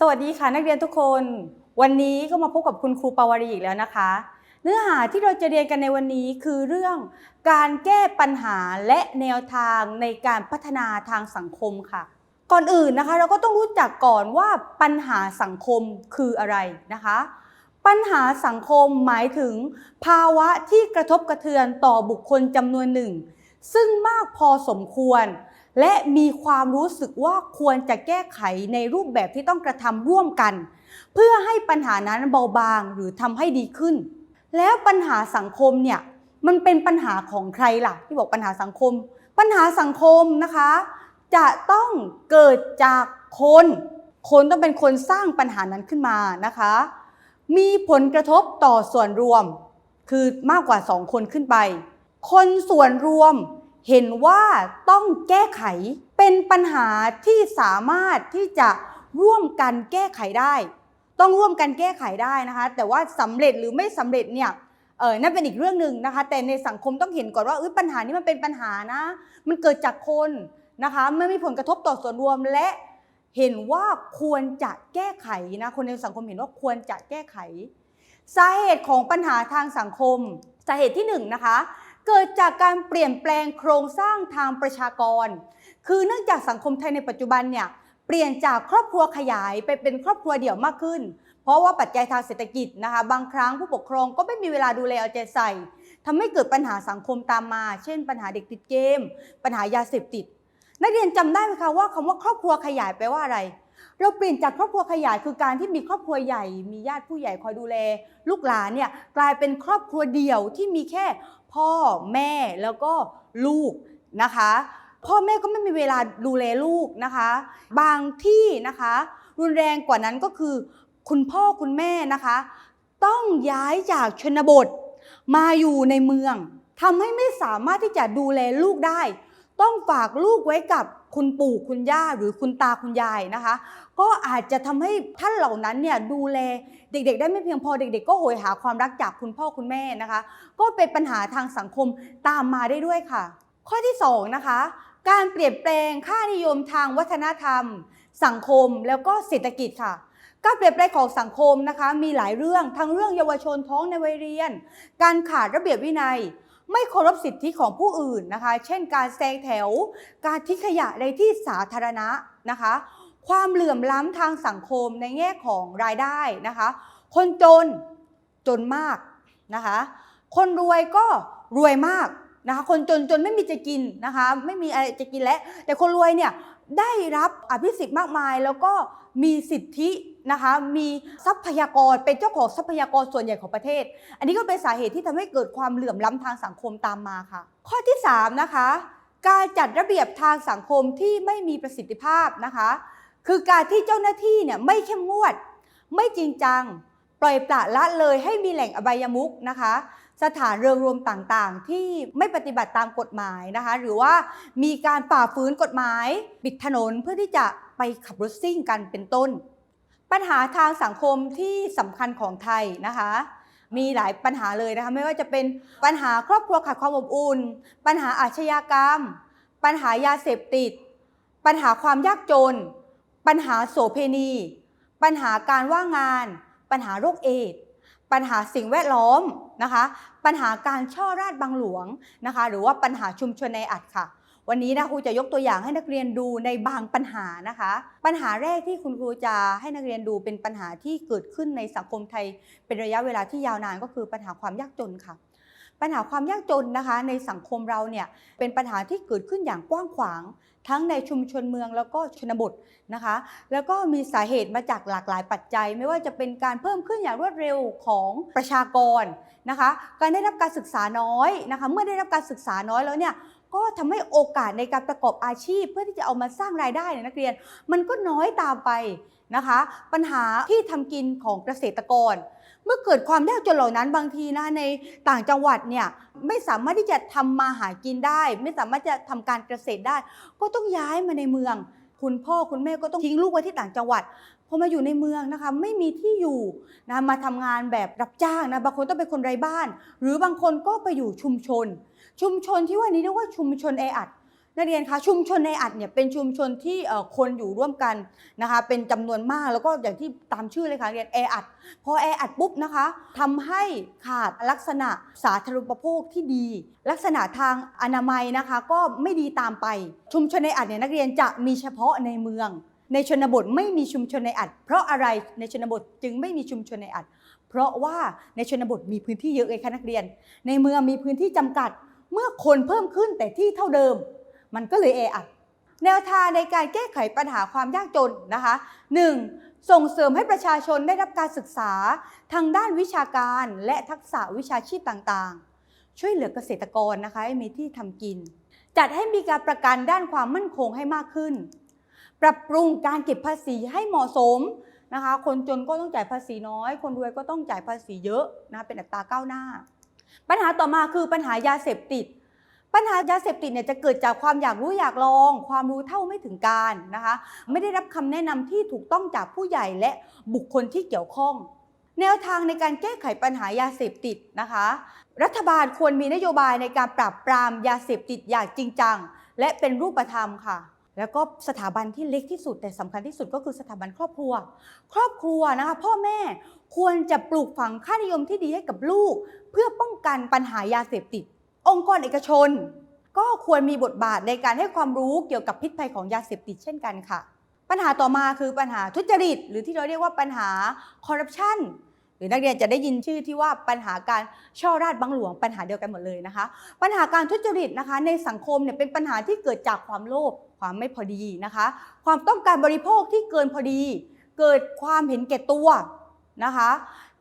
สวัสดีค่ะนักเรียนทุกคน วันนี้ก็มาพบกับคุณครูปาวารีอีกแล้วนะคะ เนื้อหาที่เราจะเรียนกันในวันนี้คือเรื่องการแก้ปัญหาและแนวทางในการพัฒนาทางสังคมค่ะ ก่อนอื่นนะคะ เราก็ต้องรู้จักก่อนว่าปัญหาสังคมคืออะไรนะคะ ปัญหาสังคมหมายถึง ภาวะที่กระทบกระเทือนต่อบุคคลจำนวนหนึ่ง ซึ่งมากพอสมควร และมีความรู้สึกว่าควรจะแก้ไขในรูปแบบที่ต้องกระทำร่วมกัน เพื่อให้ปัญหานั้นเบาบางหรือทำให้ดีขึ้น แล้วปัญหาสังคมเนี่ยมันเป็นปัญหาของใครล่ะ ที่บอกปัญหาสังคม ปัญหาสังคมนะคะ จะต้องเกิดจากคน คนต้องเป็นคนสร้างปัญหานั้นขึ้นมานะคะ มีผลกระทบต่อส่วนรวม คือมากกว่า 2 คนขึ้นไป คนส่วนรวม เห็นว่าต้องแก้ไขเป็นปัญหาที่สามารถที่จะร่วมกันแก้ไขได้ ต้องร่วมกันแก้ไขได้นะคะ แต่ว่าสำเร็จหรือไม่สำเร็จเนี่ยเออนั่นเป็นอีกเรื่องหนึ่งนะคะ แต่ในสังคมต้องเห็นก่อนว่าปัญหานี้มันเป็นปัญหานะ มันเกิดจากคนนะคะไม่มีผลกระทบต่อส่วนรวมและเห็นว่าควรจะแก้ไขนะคนในสังคมเห็นว่าควรจะแก้ไข สาเหตุของปัญหาทางสังคม สาเหตุที่หนึ่งนะคะ เกิดจากการเปลี่ยนแปลงโครงสร้างทางประชากร คือเนื่องจากสังคมไทยในปัจจุบันเนี่ยเปลี่ยนจากครอบครัวขยายไปเป็นครอบครัวเดี่ยวมากขึ้น เพราะว่าปัจจัยทางเศรษฐกิจนะคะ บางครั้งผู้ปกครองก็ไม่มีเวลาดูแลเอาใจใส่ทำให้เกิดปัญหาสังคมตามมา เช่น ปัญหาเด็กติดเกม ปัญหายาเสพติด นักเรียนจำได้ไหมคะว่าคำว่าครอบครัวขยายแปลว่าอะไร เราเปลี่ยนจากครอบครัวขยายคือการที่มีครอบครัวใหญ่ มีญาติผู้ใหญ่คอยดูแล ลูกหลานเนี่ยกลายเป็นครอบครัวเดี่ยวที่มีแค่ พ่อแม่แล้วก็ลูกนะคะ พ่อแม่ก็ไม่มีเวลาดูแลลูกนะคะ บางที่นะคะ รุนแรงกว่านั้นก็คือ คุณพ่อคุณแม่นะคะ ต้องย้ายจากชนบทมาอยู่ในเมืองทำให้ไม่สามารถที่จะดูแลลูกได้ ต้องฝากลูกไว้กับคุณปู่คุณย่าหรือคุณตาคุณยายนะคะ ก็อาจจะทำให้ท่านเหล่านั้นเนี่ยดูแลเด็กๆ ได้ไม่เพียงพอเด็ก ๆ ก็โหยหาความรักจากคุณพ่อคุณแม่นะคะ ก็เป็นปัญหาทางสังคมตามมาได้ด้วยค่ะ ข้อที่สองนะคะการเปลี่ยนแปลงค่านิยมทางวัฒนธรรม สังคมแล้วก็เศรษฐกิจค่ะการเปลี่ยนแปลงของสังคมนะคะ มีหลายเรื่องทั้งเรื่องเยาวชนท้องในวัยเรียน การขาดระเบียบวินัย ไม่เคารพสิทธิของผู้อื่นนะคะ เช่นการแซงแถว การทิ้งขยะในที่สาธารณะนะคะ ความเหลื่อมล้ำทางสังคมในแง่ของรายได้นะคะ คนจนจนมากนะคะ คนรวยก็รวยมากนะคะ คนจนจนไม่มีจะกินนะคะ ไม่มีอะไรจะกินแล้วแต่คนรวยเนี่ย ได้รับอภิสิทธิ์มากมาย แล้วก็มีสิทธินะคะมีทรัพยากรเป็นเจ้าของทรัพยากรส่วนใหญ่ของประเทศ อันนี้ก็เป็นสาเหตุที่ทำให้เกิดความเหลื่อมล้ำทางสังคมตามมาค่ะ ข้อที่ 3 นะคะ การจัดระเบียบทางสังคมที่ไม่มีประสิทธิภาพนะคะ คือการที่เจ้าหน้าที่เนี่ยไม่เข้มงวด ไม่จริงจัง ปล่อยปละละเลยให้มีแหล่งอบายมุกนะคะ สถานเริงรวมต่างๆ ที่ไม่ปฏิบัติตามกฎหมายนะคะ หรือว่ามีการฝ่าฝืนกฎหมายปิดถนนเพื่อที่จะไปขับรถซิ่งกันเป็นต้น ปัญหาทางสังคมที่สำคัญของไทยนะคะมีหลายปัญหาเลยนะคะไม่ว่าจะเป็นปัญหาครอบครัวขาดความอบอุ่น ปัญหาอาชญากรรม ปัญหายาเสพติด ปัญหาความยากจน ปัญหาโสเพณี ปัญหาการว่างงาน ปัญหาโรคเอดส์ ปัญหาสิ่งแวดล้อมนะคะ ปัญหาการช่อราดบางหลวงนะคะ หรือว่าปัญหาชุมชนในอัดค่ะ วันนี้นะครูจะยกตัวอย่างให้นักเรียนดูในบางปัญหานะคะ ปัญหาแรกที่คุณครูจะให้นักเรียนดูเป็นปัญหาที่เกิดขึ้นในสังคมไทย เป็นระยะเวลาที่ยาวนานก็คือปัญหาความยากจนค่ะ ปัญหาความยากจนนะคะในสังคมเราเนี่ยเป็นปัญหาที่เกิดขึ้นอย่างกว้างขวาง ทั้งในชุมชนเมืองแล้วก็ชนบทนะคะ แล้วก็มีสาเหตุมาจากหลากหลายปัจจัย ไม่ว่าจะเป็นการเพิ่มขึ้นอย่างรวดเร็วของประชากรนะคะ การได้รับการศึกษาน้อยนะคะ เมื่อได้รับการศึกษาน้อยแล้วเนี่ยก็ทำให้โอกาสในการประกอบอาชีพ เพื่อที่จะเอามาสร้างรายได้ในนักเรียน มันก็น้อยตามไปนะคะ ปัญหาที่ทำกินของเกษตรกร มื่อเกิดความยากจนเหล่านั้นบางทีนะในต่างจังหวัดเนี่ยไม่สามารถที่จะทำมาหากินได้ ไม่สามารถจะทำการเกษตรได้ ก็ต้องย้ายมาในเมือง คุณพ่อคุณแม่ก็ต้องทิ้งลูกไว้ที่ต่างจังหวัดพอมาอยู่ในเมืองนะคะไม่มีที่อยู่นะมาทำงานแบบรับจ้างนะบางคนต้องเป็นคนไร้บ้าน หรือบางคนก็ไปอยู่ชุมชน ชุมชนที่ว่านี้เรียกว่าชุมชนแออัด นักเรียนคะชุมชนในอัดเนี่ยเป็นชุมชนที่คนอยู่ร่วมกันนะคะเป็นจำนวนมากแล้วก็อย่างที่ตามชื่อเลยค่ะเรียนแออัดพอแออัดปุ๊บนะคะทำให้ขาดลักษณะสาธารณูปโภคที่ดี ลักษณะทางอนามัยนะคะ ก็ไม่ดีตามไป ชุมชนในอัดเนี่ยนักเรียนจะมีเฉพาะในเมือง ในชนบทไม่มีชุมชนในอัด เพราะอะไรในชนบทจึงไม่มีชุมชนในอัด เพราะว่าในชนบทมีพื้นที่เยอะเลยค่ะนักเรียน ในเมืองมีพื้นที่จำกัด เมื่อคนเพิ่มขึ้นแต่ที่เท่าเดิม มันก็เลยแออัดแนวทางในการแก้ไขปัญหาความยากจนนะคะ 1. ส่งเสริมให้ประชาชนได้รับการศึกษาทางด้านวิชาการและทักษะวิชาชีพต่างๆ ช่วยเหลือเกษตรกรนะคะให้มีที่ทำกิน จัดให้มีการประกันด้านความมั่นคงให้มากขึ้น ปรับปรุงการเก็บภาษีให้เหมาะสมนะคะ คนจนก็ต้องจ่ายภาษีน้อย คนรวยก็ต้องจ่ายภาษีเยอะนะเป็นอัตราก้าวหน้า ปัญหาต่อมาคือปัญหายาเสพติด ปัญหายาเสพติดเนี่ยจะเกิดจากความอยากรู้อยากลอง ความรู้เท่าไม่ถึงการนะคะ ไม่ได้รับคำแนะนำที่ถูกต้องจากผู้ใหญ่และบุคคลที่เกี่ยวข้อง แนวทางในการแก้ไขปัญหายาเสพติดนะคะ รัฐบาลควรมีนโยบายในการปราบปรามยาเสพติดอย่างจริงจัง และเป็นรูปธรรมค่ะแล้วก็สถาบันที่เล็กที่สุดแต่สำคัญที่สุดก็คือสถาบันครอบครัว ครอบครัวนะคะ พ่อแม่ควรจะปลูกฝังค่านิยมที่ดีให้กับลูก เพื่อป้องกันปัญหายาเสพติด องค์กรเอกชน ก็ควรมีบทบาทในการให้ความรู้เกี่ยวกับพิษภัยของยาเสพติดเช่นกันค่ะ ปัญหาต่อมาคือปัญหาทุจริต หรือที่เราเรียกว่าปัญหาคอร์รัปชันหรือนักเรียนจะได้ยินชื่อที่ว่าปัญหาการช่อราดบังหลวงปัญหาเดียวกันหมดเลยนะคะ ปัญหาการทุจริตนะคะ ในสังคมเนี่ยเป็นปัญหาที่เกิดจากความโลภความไม่พอดีนะคะ ความต้องการบริโภคที่เกินพอดี เกิดความเห็นแก่ตัวนะคะ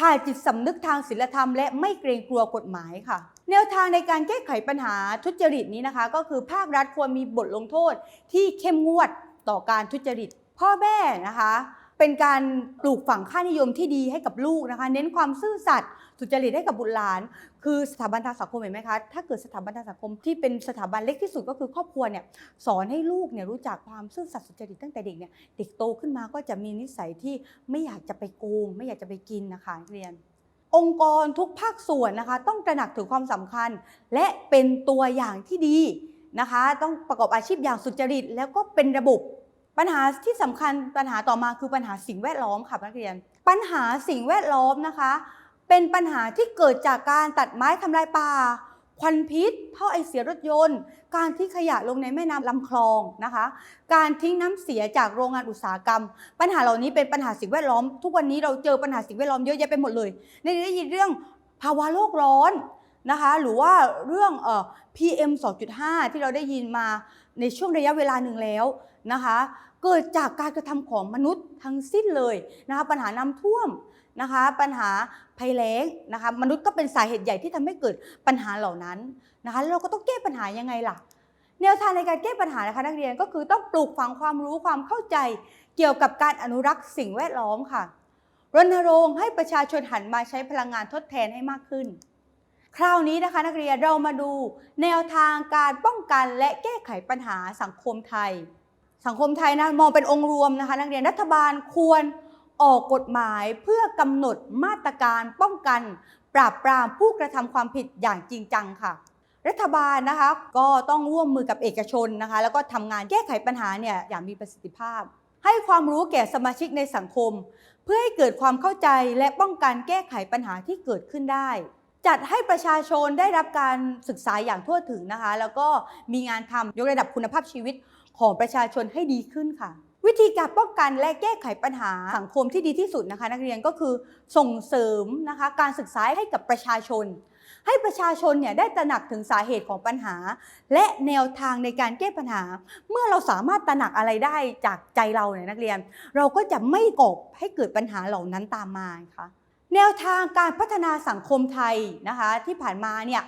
ขาดจิตสำนึกทางศีลธรรมและไม่เกรงกลัวกฎหมายค่ะ แนวทางในการแก้ไขปัญหาทุจริตนี้นะคะ ก็คือภาครัฐควรมีบทลงโทษที่เข้มงวดต่อการทุจริต พ่อแม่นะคะ เป็นการปลูกฝังค่านิยมที่ดีให้กับลูกนะคะ เน้นความซื่อสัตย์สุจริตให้กับบุตรหลาน คือสถาบันทางสังคมเห็นไหมคะถ้าเกิดสถาบันทางสังคมที่เป็นสถาบันเล็กที่สุดก็คือครอบครัวเนี่ยสอนให้ลูกเนี่ยรู้จักความซื่อสัตย์สุจริตตั้งแต่เด็กเนี่ยเด็กโตขึ้นมาก็จะมีนิสัยที่ไม่อยากจะไปโกงไม่อยากจะไปกินนะคะเรียน องค์กรทุกภาคส่วนนะคะ ต้องตระหนักถึงความสำคัญ และเป็นตัวอย่างที่ดีนะคะ ต้องประกอบอาชีพอย่างสุจริตแล้วก็เป็นระบบ ปัญหาที่สำคัญปัญหาต่อมาคือปัญหาสิ่งแวดล้อมค่ะนักเรียน ปัญหาสิ่งแวดล้อมนะคะ เป็นปัญหาที่เกิดจากการตัดไม้ทำลายป่า ควันพิษท่อไอเสียรถยนต์ การทิ้งขยะลงในแม่น้ำลำคลองนะคะ การทิ้งน้ำเสียจากโรงงานอุตสาหกรรม ปัญหาเหล่านี้เป็นปัญหาสิ่งแวดล้อม ทุกวันนี้เราเจอปัญหาสิ่งแวดล้อมเยอะแยะไปหมดเลย ในนี้ได้ยินเรื่องภาวะโลกร้อน นะคะหรือว่าเรื่องเอ่อ PM 2.5 ที่เราได้ยินมาในช่วงระยะเวลาหนึ่งแล้วนะคะเกิดจากการกระทำของมนุษย์ทั้งสิ้นเลยนะคะปัญหาน้ำท่วมนะคะปัญหาภัยแล้งนะคะมนุษย์ก็เป็นสาเหตุใหญ่ที่ทำให้เกิดปัญหาเหล่านั้นนะคะแล้วเราก็ต้องแก้ปัญหายังไงล่ะ แนวทางในการแก้ปัญหานะคะนักเรียนก็คือต้องปลูกฝังความรู้ความเข้าใจ เกี่ยวกับการอนุรักษ์สิ่งแวดล้อมค่ะรณรงค์ให้ประชาชนหันมาใช้พลังงานทดแทนให้มากขึ้น คราวนี้นะคะนักเรียนเรามาดูแนวทางการป้องกันและแก้ไขปัญหาสังคมไทย สังคมไทยนะมองเป็นองค์รวมนะคะ นักเรียนรัฐบาลควรออกกฎหมายเพื่อกำหนดมาตรการป้องกัน ปราบปรามผู้กระทำความผิดอย่างจริงจังค่ะ รัฐบาลนะคะก็ต้องร่วมมือกับเอกชนนะคะ แล้วก็ทำงานแก้ไขปัญหาเนี่ยอย่างมีประสิทธิภาพ ให้ความรู้แก่สมาชิกในสังคม เพื่อให้เกิดความเข้าใจและป้องกันแก้ไขปัญหาที่เกิดขึ้นได้ จัดให้ประชาชนได้รับการศึกษาอย่างทั่วถึงนะคะ แล้วก็มีงานทำยกระดับคุณภาพชีวิตของประชาชนให้ดีขึ้นค่ะ วิธีการป้องกันและแก้ไขปัญหาสังคมที่ดีที่สุดนะคะ นักเรียนก็คือส่งเสริมนะคะการศึกษาให้กับประชาชน ให้ประชาชนเนี่ยได้ตระหนักถึงสาเหตุของปัญหา และแนวทางในการแก้ปัญหา เมื่อเราสามารถตระหนักอะไรได้จากใจเราเนี่ยนักเรียน เราก็จะไม่ก่อให้เกิดปัญหาเหล่านั้นตามมาค่ะ แนวทางการพัฒนาสังคมไทยนะคะที่ผ่านมาเนี่ย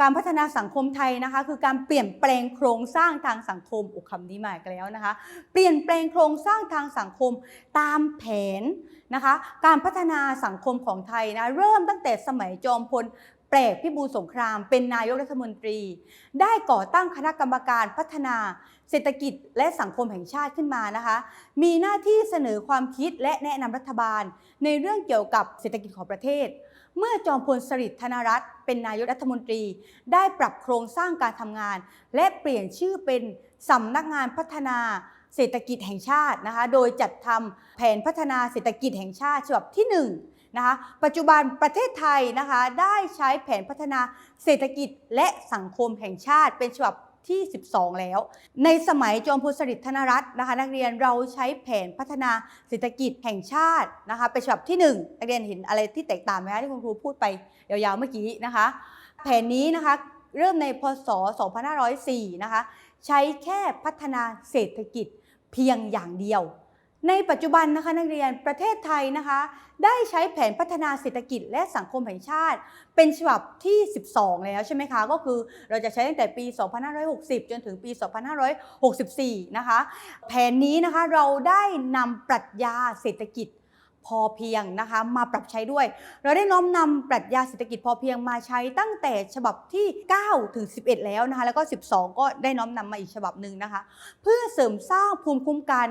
การพัฒนาสังคมไทยนะคะคือการเปลี่ยนแปลงโครงสร้างทางสังคมอุคำนี้มาอีกแล้วนะคะเปลี่ยนแปลงโครงสร้างทางสังคมตามแผนนะคะการพัฒนาสังคมของไทยนะเริ่มตั้งแต่สมัยจอมพล แปลกพิบูลสงคราม เป็นนายกรัฐมนตรี ได้ก่อตั้งคณะกรรมการพัฒนา เศรษฐกิจและสังคมแห่งชาติขึ้นมานะคะ มีหน้าที่เสนอความคิดและแนะนำรัฐบาล ในเรื่องเกี่ยวกับเศรษฐกิจของประเทศ เมื่อจอมพลสฤษดิ์ธนรัตน์เป็นนายกรัฐมนตรี ได้ปรับโครงสร้างการทำงาน และเปลี่ยนชื่อเป็นสำนักงานพัฒนาเศรษฐกิจแห่งชาตินะคะ โดยจัดทำแผนพัฒนาเศรษฐกิจแห่งชาติฉบับที่ 1 นะคะปัจจุบันประเทศไทยนะคะได้ใช้แผนพัฒนาเศรษฐกิจและสังคมแห่งชาติเป็นฉบับที่ 12 แล้ว ในสมัยจอมพลสฤษดิ์ธนรัตน์นะคะ นักเรียนเราใช้แผนพัฒนาเศรษฐกิจแห่งชาตินะคะเป็นฉบับที่ 1 นักเรียนเห็นอะไรที่แตกต่างไหมคะที่คุณครูพูดไปยาวๆเมื่อกี้นะคะ แผนนี้นะคะเริ่มในพศ 2504 นะคะ ใช้แค่พัฒนาเศรษฐกิจเพียงอย่างเดียว ในปัจจุบันนะคะนักเรียนประเทศไทยนะคะ ได้ใช้แผนพัฒนาเศรษฐกิจและสังคมแห่งชาติ เป็นฉบับที่ 12 แล้วใช่ไหมคะ ก็คือเราจะใช้ตั้งแต่ปี 2560 จนถึงปี 2564 นะคะ แผนนี้นะคะเราได้นำปรัชญาเศรษฐกิจ พอเพียงนะคะมาปรับใช้ด้วย เราได้น้อมนำปรัชญาเศรษฐกิจพอเพียงมาใช้ตั้งแต่ฉบับที่ 9 ถึง 11 แล้วนะคะ แล้วก็ 12 ก็ได้น้อมนำมาอีกฉบับหนึ่งนะคะ เพื่อเสริมสร้างภูมิคุ้มกัน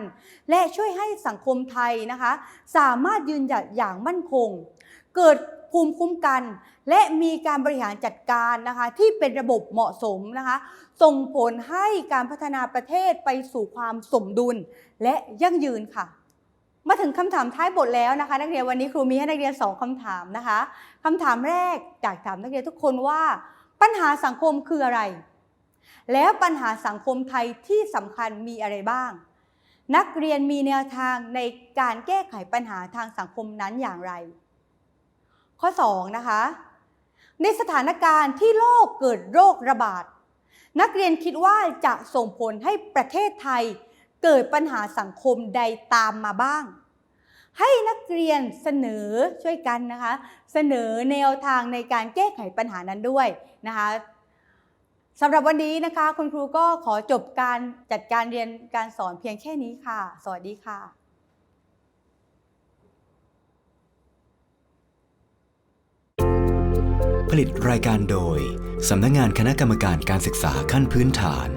และช่วยให้สังคมไทยนะคะ สามารถยืนหยัดอย่างมั่นคง เกิดภูมิคุ้มกัน และมีการบริหารจัดการนะคะ ที่เป็นระบบเหมาะสมนะคะ ส่งผลให้การพัฒนาประเทศไปสู่ความสมดุลและยั่งยืนค่ะ มาถึงคำถามท้ายบทแล้วนะคะ นักเรียนวันนี้ครูมีให้นักเรียนสองคำถามนะคะคำถามแรกจากถามนักเรียนทุกคนว่า ปัญหาสังคมคืออะไร แล้วปัญหาสังคมไทยที่สำคัญมีอะไรบ้าง นักเรียนมีแนวทางในการแก้ไขปัญหาทางสังคมนั้นอย่างไร ข้อ 2 นะคะ ในสถานการณ์ที่โลกเกิดโรคระบาด นักเรียนคิดว่าจะส่งผลให้ประเทศไทย เกิดปัญหาสังคมใดตามมาบ้าง ให้นักเรียนเสนอช่วยกันนะคะ เสนอแนวทางในการแก้ไขปัญหานั้นด้วยนะคะสำหรับวันนี้นะคะ คุณครูก็ขอจบการจัดการเรียนการสอนเพียงแค่นี้ค่ะ สวัสดีค่ะผลิตรายการโดย สำนักงานคณะกรรมการการศึกษาขั้นพื้นฐาน